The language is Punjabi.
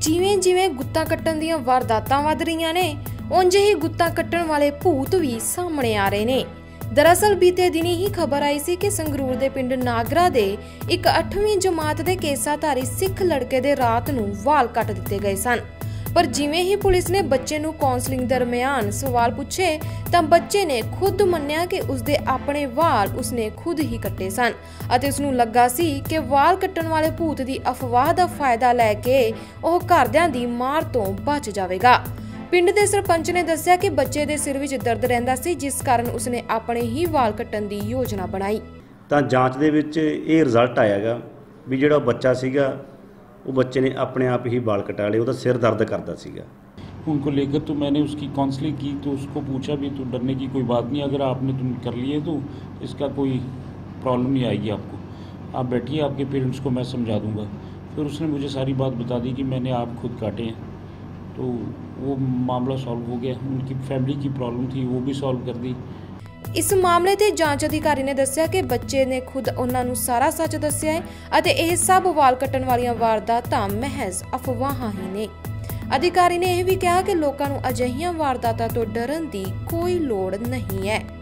ਜਿਵੇਂ ਜਿਵੇਂ ਗੁੱਤਾਂ ਕੱਟਣ ਦੀਆਂ ਵਾਰਦਾਤਾਂ ਵੱਧ ਰਹੀਆਂ ਨੇ, ਉਂਝ ਹੀ ਗੁੱਤਾਂ ਕੱਟਣ ਵਾਲੇ ਭੂਤ ਵੀ ਸਾਹਮਣੇ ਆ ਰਹੇ ਨੇ। ਦਰਅਸਲ ਬੀਤੇ ਦਿਨੀ ਹੀ ਖਬਰ ਆਈ ਸੀ ਕਿ ਸੰਗਰੂਰ ਦੇ ਪਿੰਡ ਨਾਗਰਾ ਦੇ ਇੱਕ 8ਵੀਂ ਜਮਾਤ ਦੇ ਕੇਸਾਧਾਰੀ ਸਿੱਖ ਲੜਕੇ ਦੇ ਰਾਤ ਨੂੰ ਵਾਲ ਕੱਟ ਦਿੱਤੇ ਗਏ ਸਨ। ਪਰ ਜਿਵੇਂ ਹੀ ਪੁਲਿਸ ਨੇ ਬੱਚੇ ਨੂੰ ਕਾਉਂਸਲਿੰਗ ਦਰਮਿਆਨ ਸਵਾਲ ਪੁੱਛੇ, ਤਾਂ ਬੱਚੇ ਨੇ ਖੁਦ ਮੰਨਿਆ ਕਿ ਉਸਦੇ ਆਪਣੇ ਵਾਲ ਉਸਨੇ ਖੁਦ ਹੀ ਕੱਟੇ ਸਨ ਅਤੇ ਉਸ ਨੂੰ ਲੱਗਾ ਸੀ ਕਿ ਵਾਲ ਕੱਟਣ ਵਾਲੇ ਭੂਤ ਦੀ ਅਫਵਾਹ ਦਾ ਫਾਇਦਾ ਲੈ ਕੇ ਉਹ ਘਰਦਿਆਂ ਦੀ ਮਾਰ ਤੋਂ ਬਚ ਜਾਵੇਗਾ। ਪਿੰਡ ਦੇ ਸਰਪੰਚ ਨੇ ਦੱਸਿਆ ਕਿ ਬੱਚੇ ਦੇ ਸਿਰ ਵਿੱਚ ਦਰਦ ਰਹਿੰਦਾ ਸੀ, ਜਿਸ ਕਾਰਨ ਉਸਨੇ ਆਪਣੇ ਹੀ ਵਾਲ ਕੱਟਣ ਦੀ ਯੋਜਨਾ ਬਣਾਈ। ਤਾਂ ਜਾਂਚ ਦੇ ਵਿੱਚ ਇਹ ਰਿਜ਼ਲਟ ਆਇਆਗਾ ਵੀ ਜਿਹੜਾ ਬੱਚਾ ਸੀਗਾ ਉਹ ਬੱਚੇ ਨੇ ਆਪਣੇ ਆਪ ਹੀ ਵਾਲ ਕਟਾ ਲਏ ਉਹਦਾ ਸਿਰ ਦਰਦ ਕਰਦਾ ਸੀਗਾ उनको लेकर तो मैंने उसकी काउंसलिंग की तो उसको पूछा भी तो डरने की कोई बात नहीं अगर आपने तुम कर लिए तो इसका कोई प्रॉब्लम नहीं आएगी आपको आप बैठिए आपके पेरेंट्स को मैं समझा दूंगा फिर उसने मुझे सारी बात बता दी कि मैंने आप खुद काटे हैं तो वो मामला सॉल्व हो गया उनकी फैमिली की प्रॉब्लम थी वो भी सॉल्व कर दी ਇਸ ਮਾਮਲੇ ਤੇ ਜਾਂਚ ਅਧਿਕਾਰੀ ਨੇ ਦੱਸਿਆ ਕਿ ਬੱਚੇ ਨੇ ਖੁਦ ਉਹਨਾਂ ਨੂੰ ਸਾਰਾ ਸੱਚ ਦੱਸਿਆ ਹੈ ਅਤੇ ਇਹ ਸਭ ਵਾਲ ਕੱਟਣ ਵਾਲੀਆਂ ਵਾਰਦਾਤਾਂ ਮਹਿਜ਼ ਅਫਵਾਹਾਂ ਹੀ ਨੇ। ਅਧਿਕਾਰੀ ਨੇ ਇਹ ਵੀ ਕਿਹਾ ਕਿ ਲੋਕਾਂ ਨੂੰ ਅਜਿਹੀਆਂ ਵਾਰਦਾਤਾਂ ਤੋਂ ਡਰਨ ਦੀ ਕੋਈ ਲੋੜ ਨਹੀਂ ਹੈ।